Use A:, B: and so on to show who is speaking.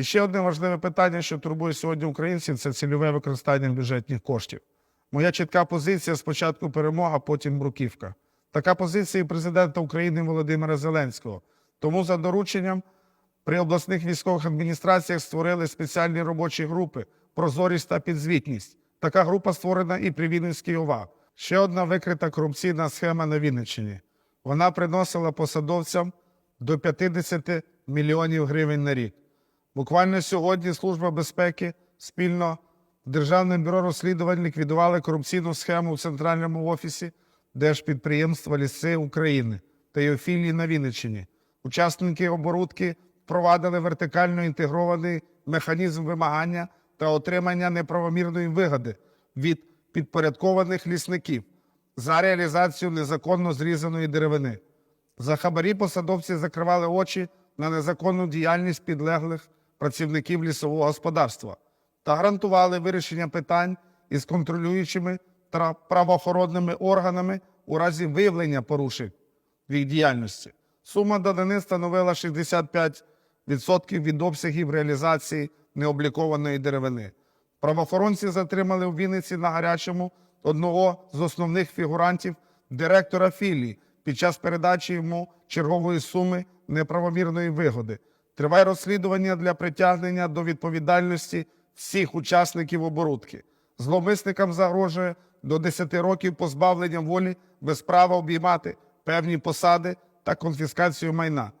A: І ще одне важливе питання, що турбує сьогодні українців, це цільове використання бюджетних коштів. Моя чітка позиція спочатку перемога, потім бруківка. Така позиція і президента України Володимира Зеленського. Тому за дорученням при обласних військових адміністраціях створили спеціальні робочі групи прозорість та підзвітність. Така група створена і при Вінницькій ОВА. Ще одна викрита корупційна схема на Вінниччині. Вона приносила посадовцям до 50 мільйонів гривень на рік. Буквально сьогодні Служба безпеки спільно з Державним бюро розслідувань ліквідували корупційну схему в центральному офісі Держпідприємства Ліси України та його філії на Вінниччині. Учасники оборудки впровадили вертикально інтегрований механізм вимагання та отримання неправомірної вигоди від підпорядкованих лісників за реалізацію незаконно зрізаної деревини. За хабарі посадовці закривали очі на незаконну діяльність підлеглих працівників лісового господарства та гарантували вирішення питань із контролюючими та правоохоронними органами у разі виявлення порушень в їх діяльності. Сума данини становила 65% від обсягів реалізації необлікованої деревини. Правоохоронці затримали у Вінниці на гарячому одного з основних фігурантів директора філії під час передачі йому чергової суми неправомірної вигоди. Триває розслідування для притягнення до відповідальності всіх учасників оборудки. Зловмисникам загрожує до 10 років позбавлення волі без права обіймати певні посади та конфіскацію майна.